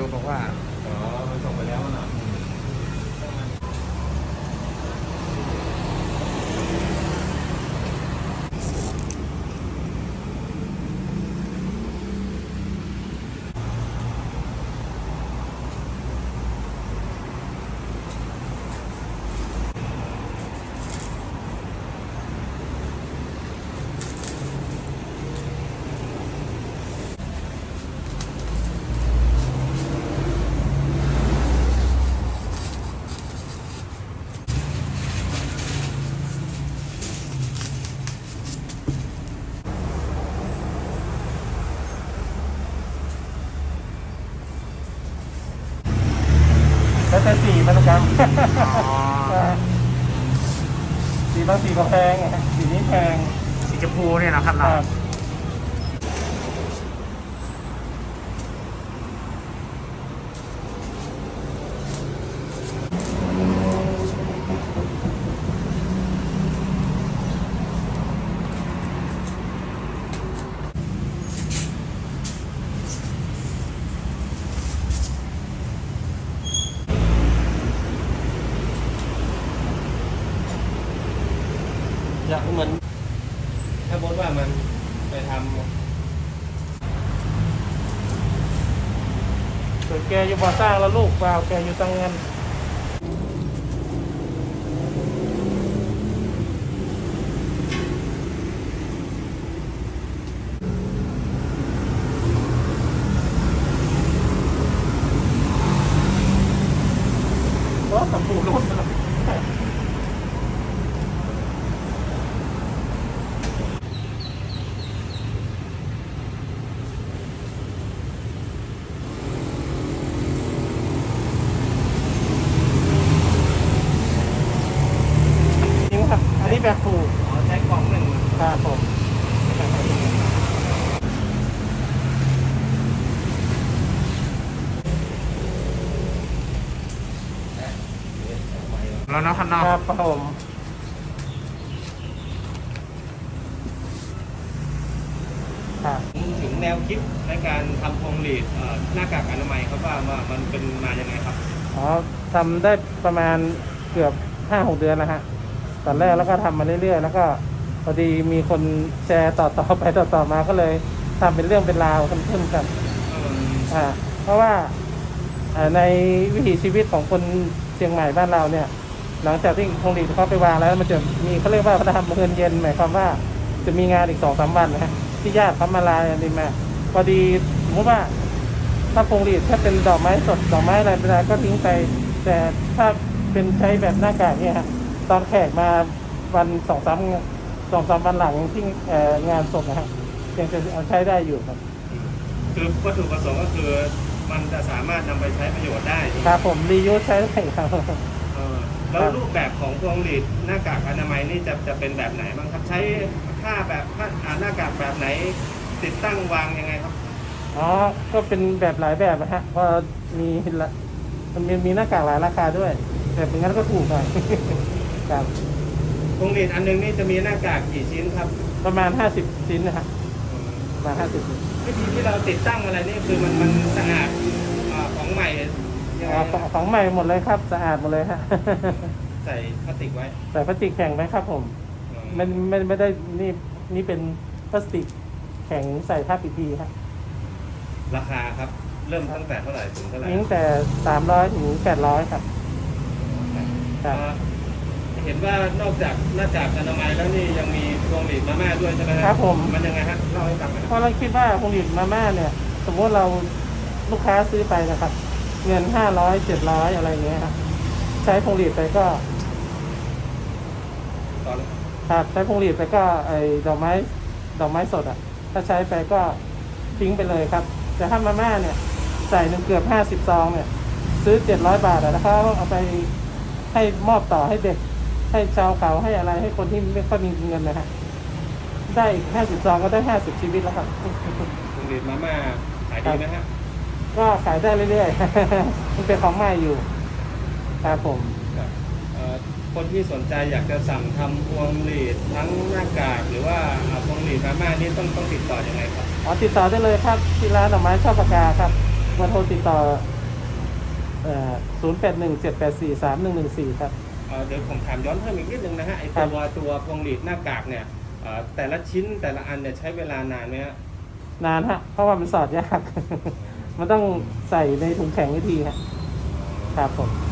ดูบอกว่าอ๋อมันส่งไปแล้วนะ แต่สีมันกำสีบางสีก็แพงไงสีนี้แพงสีชมพูเนี่ยนะครับเรา จะเหมือนถ้าบดว่ามันไปทส่วนแกอยู่บ่อสร้างแล้วลูกเปล่าแกอยู่ตั้งเงินรถตะปูรถ จริงครับ อันนี้แบบถูกำอ๋อใช้กล่องหนึ่ง ครับผม แล้วนะครับเนาะครับผมครับถึงแนวคิดในการทำพวงหลีดเอ่อหน้ากากอนามัยครับว่าว่ามันเป็นมายังไงครับ อ๋อทำได้ประมาณเกือบห้าหกเดือนแล้วฮะตอนแรกแล้วก็ทำมาเรื่อยๆ แล้วก็พอดีมีคนแชร์ต่อๆไปต่อๆมาก็เลยทำเป็นเรื่องเป็นราวขึ้นๆกันเอออ่าเพราะว่าอ่าในวิถีชีวิตของคนเชียงใหม่บ้านเราเนี่ย หลังจากที่พงหลีดเขาไปวางแล้วมันจะมีเขาเรียกว่าพระธรรมเงินเย็นหมายความว่าจะมีงานอีกสองสามวันนะฮะที่ญาติเขามาลาอะไรมาพอดีสมมติว่า ถ้าพงหลีดถ้าเป็นดอกไม้สดดอกไม้อะไรไปแล้วก็ทิ้งไป แต่ถ้าเป็นใช้แบบหน้ากากเนี่ยฮะตอนแขกมาวันสองสามสองสามวันหลังที่เอ่องานศพนะฮะยังจะเอาใช้ได้อยู่ครับ คือวัตถุประสงค์ก็คือมันจะสามารถนำไปใช้ประโยชน์ได้ ครับผมรียูสใช้ได้ครับเออ แล้วรูปแบบของพวงหลีดหน้ากากอนามัยนี่จะจะเป็นแบบไหนบ้างครับ ใช้ผ้าแบบผ้าอ่าหน้ากากแบบไหน ติดตั้งวางยังไงครับ อ๋อ ก็เป็นแบบหลายแบบนะฮะเพราะมีละมันมีมีหน้ากากหลายราคาด้วย แต่เป็นงั้นก็ถูกหน่อย ครับ พวงหลีดอันหนึงนี่จะมีหน้ากากกี่ชิ้นครับ ประมาณห้าสิบชิ้นนะฮะประมาณห้าสิบชิ้น วิธีที่เราติดตั้งอะไรนี่คือมันมันสะอาดอ่าของใหม่ ยังไงอ๋อของของใหม่หมดเลยครับ สะอาดหมดเลยฮะ ใส่พลาสติกไว้ใส่พลาสติกแข็งไหมครับผมเออไม่ไม่ไม่ได้นี่นี่เป็นพลาสติกแข็งใส่ผ้าปีพีครับราคาครับ เริ่มตั้งแต่เท่าไหร่ถึงเท่าไหร่มีตั้งแต่สามร้อยถึงแปดร้อยครับ ครับ อ่าเห็นว่านอกจากหน้ากากอนามัยแล้วนี่ยังมีพวงหลีดมาม่าด้วยใช่ไหมฮะครับผม มันยังไงฮะเล่าให้ฟังหน่อยเพราะเราคิดว่าพวงหลีดมาม่าเนี่ย สมมติเราลูกค้าซื้อไปนะครับ เงินห้าร้อยเจ็ดร้อยอะไรเงี้ยครับใช้พวงหลีดไปก็ตอนครับใช้พวงหลีดไปก็ไอ้ดอกไม้ดอกไม้สดอะ ถ้าใช้ไปก็ทิ้งไปเลยครับ แต่ถ้ามาม่าเนี่ย ใส่หนึ่งเกือบห้าสิบซองเนี่ย ซื้อเจ็ดร้อยบาทอะแล้วเขาเอาไปให้มอบต่อให้เด็ก ให้ชาวเขาให้อะไรให้คนที่ไม่ค่อยมีเงินนะฮะได้อีกห้าสิบซองก็ได้ห้าสิบชีวิตแล้วครับพวงหลีดมาม่าขายดีไหมฮะ ก็ขายได้เรื่อยๆ มันเป็นของใหม่อยู่ครับผมครับเอ่อคนที่สนใจอยากจะสั่งทำพวงหลีดทั้งหน้ากากหรือว่าอ่าพวงหลีดมาม่านี่ต้องต้องติดต่อยังไงครับอ๋อติดต่อได้เลยครับที่ร้านดอกไม้ชอบปากกาครับมาโทรติดต่อศูนย์แปดหนึ่งเจ็ดแปดสี่สามหนึ่งหนึ่งสี่ครับ เอ่อเดี๋ยวผมถามย้อนเพิ่มอีกนิดนึงนะฮะไอครัตัวบตัวพวงหลีดหน้ากากเนี่ยเอ่อแต่ละชิ้นแต่ละอันเนี่ยใช้เวลานานไหมฮะนานฮะ เพราะว่ามันสอดยาก มันต้องใส่ในถุงแข็งวิธีฮะครับผม